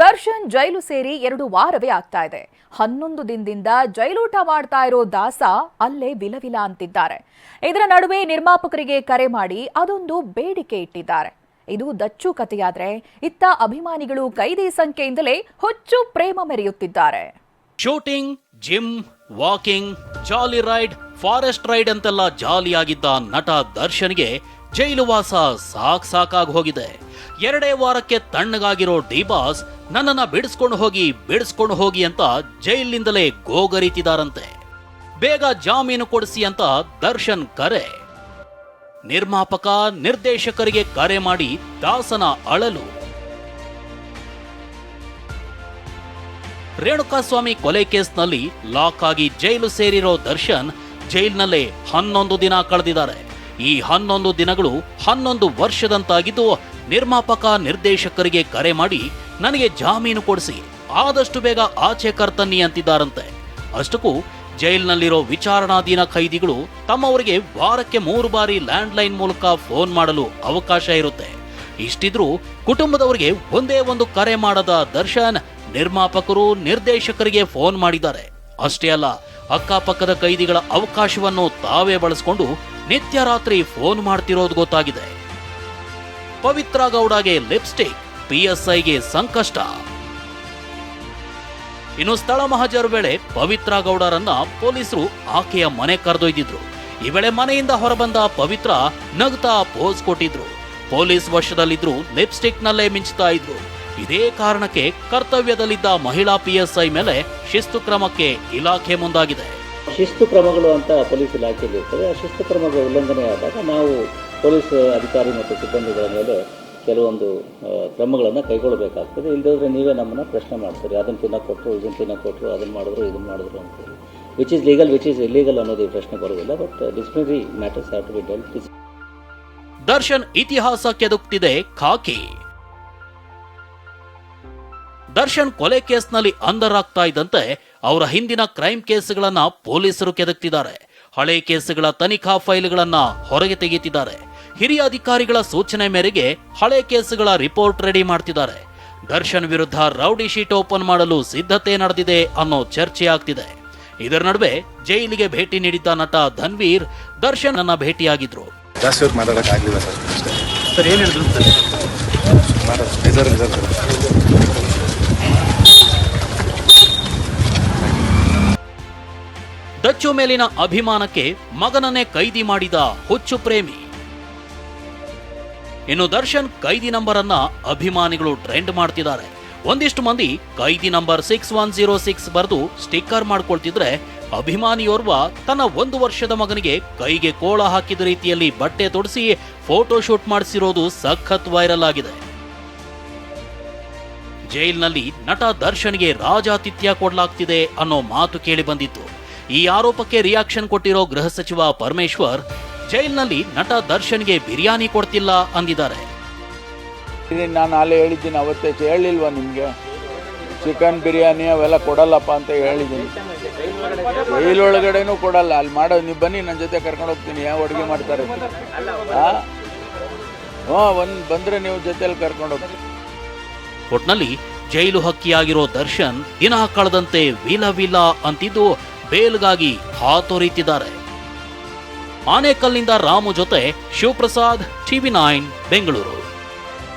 ದರ್ಶನ್ ಜೈಲು ಸೇರಿ ಎರಡು ವಾರವೇ ಆಗ್ತಾ ಇದೆ. ಹನ್ನೊಂದು ದಿನದಿಂದ ಜೈಲೂಟ ಮಾಡ್ತಾ ಇರೋ ದಾಸ ಅಲ್ಲೇ ವಿಲವಿಲ ಅಂತಿದ್ದಾರೆ. ಇದರ ನಡುವೆ ನಿರ್ಮಾಪಕರಿಗೆ ಕರೆ ಮಾಡಿ ಅದೊಂದು ಬೇಡಿಕೆ ಇಟ್ಟಿದ್ದಾರೆ. ಇದು ದಚ್ಚು ಕಥೆಯಾದ್ರೆ ಇತ್ತ ಅಭಿಮಾನಿಗಳು ಕೈದಿ ಸಂಖ್ಯೆಯಿಂದಲೇ ಹುಚ್ಚು ಪ್ರೇಮ ಮೆರೆಯುತ್ತಿದ್ದಾರೆ. Shooting, gym, walking, jolly ride, forest ride ಅಂತೆಲ್ಲ ಜಾಲಿಯಾಗಿದ್ದ ನಟ ದರ್ಶನ್ಗೆ ಜೈಲು ವಾಸ ಸಾಕ್ ಸಾಕಾಗಿ ಹೋಗಿದೆ. ಎರಡೇ ವಾರಕ್ಕೆ ತಣ್ಣಗಾಗಿರೋ ಡಿಬಾಸ್ ನನ್ನನ್ನ ಬಿಡಿಸ್ಕೊಂಡು ಹೋಗಿ ಬಿಡಿಸ್ಕೊಂಡು ಹೋಗಿ ಅಂತ ಜೈಲಿನಿಂದಲೇ ಗೋಗರಿತಿದಾರಂತೆ. ಬೇಗ ಜಾಮೀನು ಕೊಡಿಸಿ ಅಂತ ದರ್ಶನ್ ಕರೆ. ನಿರ್ಮಾಪಕ, ನಿರ್ದೇಶಕರಿಗೆ ಕರೆ ಮಾಡಿ ದಾಸನ ಅಳಲು. ರೇಣುಕಾಸ್ವಾಮಿ ಕೊಲೆ ಕೇಸ್ನಲ್ಲಿ ಲಾಕ್ ಆಗಿ ಜೈಲು ಸೇರಿರೋ ದರ್ಶನ್ ಜೈಲ್ನಲ್ಲೇ ಹನ್ನೊಂದು ದಿನ ಕಳೆದಿದ್ದಾರೆ. ಈ ಹನ್ನೊಂದು ದಿನಗಳು ಹನ್ನೊಂದು ವರ್ಷದಂತಾಗಿದ್ದು ನಿರ್ಮಾಪಕ ನಿರ್ದೇಶಕರಿಗೆ ಕರೆ ಮಾಡಿ ನನಗೆ ಜಾಮೀನು ಕೊಡಿಸಿ, ಆದಷ್ಟು ಬೇಗ ಆಚೆ ಕರ್ತನ್ನಿ ಅಂತಿದ್ದಾರಂತೆ. ಅಷ್ಟಕ್ಕೂ ಜೈಲಿನಲ್ಲಿರೋ ವಿಚಾರಣಾಧೀನ ಖೈದಿಗಳು ತಮ್ಮವರಿಗೆ ವಾರಕ್ಕೆ ಮೂರು ಬಾರಿ ಲ್ಯಾಂಡ್ಲೈನ್ ಮೂಲಕ ಫೋನ್ ಮಾಡಲು ಅವಕಾಶ ಇರುತ್ತೆ. ಇಷ್ಟಿದ್ರೂ ಕುಟುಂಬದವರಿಗೆ ಒಂದೇ ಒಂದು ಕರೆ ಮಾಡದ ದರ್ಶನ್ ನಿರ್ಮಾಪಕರು ನಿರ್ದೇಶಕರಿಗೆ ಫೋನ್ ಮಾಡಿದ್ದಾರೆ. ಅಷ್ಟೇ ಅಲ್ಲ ಅಕ್ಕಪಕ್ಕದ ಕೈದಿಗಳ ಅವಕಾಶವನ್ನು ತಾವೇ ಬಳಸಿಕೊಂಡು ನಿತ್ಯ ರಾತ್ರಿ ಫೋನ್ ಮಾಡ್ತಿರೋದು ಗೊತ್ತಾಗಿದೆ. ಪವಿತ್ರ ಗೌಡಗೆ ಲಿಪ್ಸ್ಟಿಕ್, ಪಿಎಸ್ಐಗೆ ಸಂಕಷ್ಟ. ಇನ್ನು ಸ್ಥಳ ಮಹಜರ ವೇಳೆ ಪವಿತ್ರ ಗೌಡರನ್ನ ಪೊಲೀಸರು ಆಕೆಯ ಮನೆ ಕರೆದೊಯ್ದಿದ್ರು. ಈ ವೇಳೆ ಮನೆಯಿಂದ ಹೊರಬಂದ ಪವಿತ್ರ ನಗ್ತಾ ಪೋಸ್ ಕೊಟ್ಟಿದ್ರು. ಪೊಲೀಸ್ ವಶದಲ್ಲಿದ್ರು ಲಿಪ್ಸ್ಟಿಕ್ ನಲ್ಲೇ ಮಿಂಚ್ತಾ ಇದ್ರು. ಇದೇ ಕಾರಣಕ್ಕೆ ಕರ್ತವ್ಯದಲ್ಲಿದ್ದ ಮಹಿಳಾ ಪಿಎಸ್ಐ ಮೇಲೆ ಶಿಸ್ತು ಕ್ರಮಕ್ಕೆ ಇಲಾಖೆ ಮುಂದಾಗಿದೆ. ಶಿಸ್ತು ಕ್ರಮಗಳು ಅಂತ ಪೊಲೀಸ್ ಇಲಾಖೆಯಲ್ಲಿ ಇರ್ತದೆ. ಆ ಶಿಸ್ತು ಕ್ರಮಗಳ ಉಲ್ಲಂಘನೆ ಆದಾಗ ನಾವು ಪೊಲೀಸ್ ಅಧಿಕಾರಿ ಮತ್ತು ಸಿಬ್ಬಂದಿಗಳ ಮೇಲೆ ಕೆಲವೊಂದು ಕ್ರಮಗಳನ್ನು ಕೈಗೊಳ್ಳಬೇಕಾಗ್ತದೆ. ಇಲ್ಲದ್ರೆ ನೀವೇ ನಮ್ಮನ್ನು ಪ್ರಶ್ನೆ ಮಾಡ್ತೀರಿ. ಅದನ್ನು ತಿನ್ನಕ್ಕೆ ಕೊಟ್ಟರು ಇದನ್ನು ತಿನ್ನಕ್ಕೆ ಕೊಟ್ಟರು ಅದನ್ನು ಮಾಡಿದ್ರು ಇದನ್ನು ಮಾಡಿದ್ರು ಅಂತೇಳಿ which is legal which is illegal ಅನ್ನೋದು ಈ ಪ್ರಶ್ನೆ ಬರೋದಿಲ್ಲ but disciplinary matters have to be dealt Darshan ಇತಿಹಾಸ ಕೆದುಕ್ತಿದೆ ಖಾಕಿ. ದರ್ಶನ್ ಕೊಲೆ ಕೇಸ್ನಲ್ಲಿ ಅಂಧರಾಗ್ತಾ ಇದ್ದಂತೆ ಅವರ ಹಿಂದಿನ ಕ್ರೈಮ್ ಕೇಸ್ಗಳನ್ನ ಪೊಲೀಸರು ಕೆದಕ್ತಿದ್ದಾರೆ. ಹಳೆ ಕೇಸ್ಗಳ ತನಿಖಾ ಫೈಲ್ಗಳನ್ನ ಹೊರಗೆ ತೆಗೆಯುತ್ತಿದ್ದಾರೆ. ಹಿರಿಯ ಅಧಿಕಾರಿಗಳ ಸೂಚನೆ ಮೇರೆಗೆ ಹಳೆ ಕೇಸ್ಗಳ ರಿಪೋರ್ಟ್ ರೆಡಿ ಮಾಡ್ತಿದ್ದಾರೆ. ದರ್ಶನ್ ವಿರುದ್ಧ ರೌಡಿ ಶೀಟ್ ಓಪನ್ ಮಾಡಲು ಸಿದ್ಧತೆ ನಡೆದಿದೆ ಅನ್ನೋ ಚರ್ಚೆ ಆಗ್ತಿದೆ. ಇದರ ನಡುವೆ ಜೈಲಿಗೆ ಭೇಟಿ ನೀಡಿದ್ದ ನಟ ಧನ್ವೀರ್ ದರ್ಶನ್ ಅನ್ನ ಭೇಟಿಯಾಗಿದ್ರು ಸರ್ ಸರ್ ಡಚ್ಚು ಮೇಲಿನ ಅಭಿಮಾನಕ್ಕೆ ಮಗನನ್ನೇ ಕೈದಿ ಮಾಡಿದ ಹುಚ್ಚು ಪ್ರೇಮಿ. ಇನ್ನು ದರ್ಶನ್ ಕೈದಿ ನಂಬರ್ ಅನ್ನ ಅಭಿಮಾನಿಗಳು ಟ್ರೆಂಡ್ ಮಾಡ್ತಿದ್ದಾರೆ. ಒಂದಿಷ್ಟು ಮಂದಿ ಕೈದಿ number six one zero six ಬರೆದು ಸ್ಟಿಕ್ಕರ್ ಮಾಡ್ಕೊಳ್ತಿದ್ರೆ ಅಭಿಮಾನಿಯೋರ್ವ ತನ್ನ ಒಂದು ವರ್ಷದ ಮಗನಿಗೆ ಕೈಗೆ ಕೋಳ ಹಾಕಿದ ರೀತಿಯಲ್ಲಿ ಬಟ್ಟೆ ತೊಡಿಸಿ ಫೋಟೋ ಶೂಟ್ ಮಾಡಿಸಿರೋದು ಸಖತ್ ವೈರಲ್ ಆಗಿದೆ. ಜೈಲ್ನಲ್ಲಿ ನಟ ದರ್ಶನ್ಗೆ ರಾಜಾತಿಥ್ಯ ಕೊಡಲಾಗ್ತಿದೆ ಅನ್ನೋ ಮಾತು ಕೇಳಿ ಬಂದಿತ್ತು. ಈ ಆರೋಪಕ್ಕೆ ರಿಯಾಕ್ಷನ್ ಕೊಟ್ಟಿರೋ ಗೃಹ ಸಚಿವ ಪರಮೇಶ್ವರ್ ಜೈಲ್ನಲ್ಲಿ ನಟ ದರ್ಶನ್ಗೆ ಬಿರಿಯಾನಿ ಕೊಡ್ತಿಲ್ಲ ಅಂದಿದ್ದಾರೆ. ನಾನು ಅಲ್ಲೇ ಹೇಳಿದ್ದೀನಿ ಅವತ್ತೇ ಹೇಳಿಲ್ವಾ ನಿಮಗೆ? ಚಿಕನ್ ಬಿರಿಯಾನಿ ಅವೆಲ್ಲ ಕೊಡಲ್ಲಪ್ಪ ಅಂತ ಹೇಳಿದ್ದೀನಿ. ಜೈಲೊಳಗಡೆನೂ ಕೊಡಲ್ಲ ಅಲ್ಲಿ ಮಾಡೋ ನೀವು ಬನ್ನಿ ನನ್ನ ಜೊತೆ ಕರ್ಕೊಂಡು ಹೋಗ್ತೀನಿ ಯಾವ ಅಡುಗೆ ಮಾಡ್ತಾರೆ? ಹಾಂ ಹ್ಞೂ ಒಂದು ಬಂದರೆ ನೀವು ಜೊತೆಯಲ್ಲಿ ಕರ್ಕೊಂಡು ಹೋಗ್ತೀನಿ. ಒಟ್ನಲ್ಲಿ ಜೈಲು ಹಕ್ಕಿಯಾಗಿರೋ ದರ್ಶನ್ ದಿನ ಕಳೆದಂತೆ ವಿಲ ವಿಲ ಅಂತಿದ್ದು ಬೇಲ್ಗಾಗಿ ಹಾತೊರೀತಿದ್ದಾರೆ ಆನೇಕಲ್ನಿಂದ ರಾಮು ಜೊತೆ ಶಿವಪ್ರಸಾದ್ ಟಿವಿ ನೈನ್ ಬೆಂಗಳೂರು.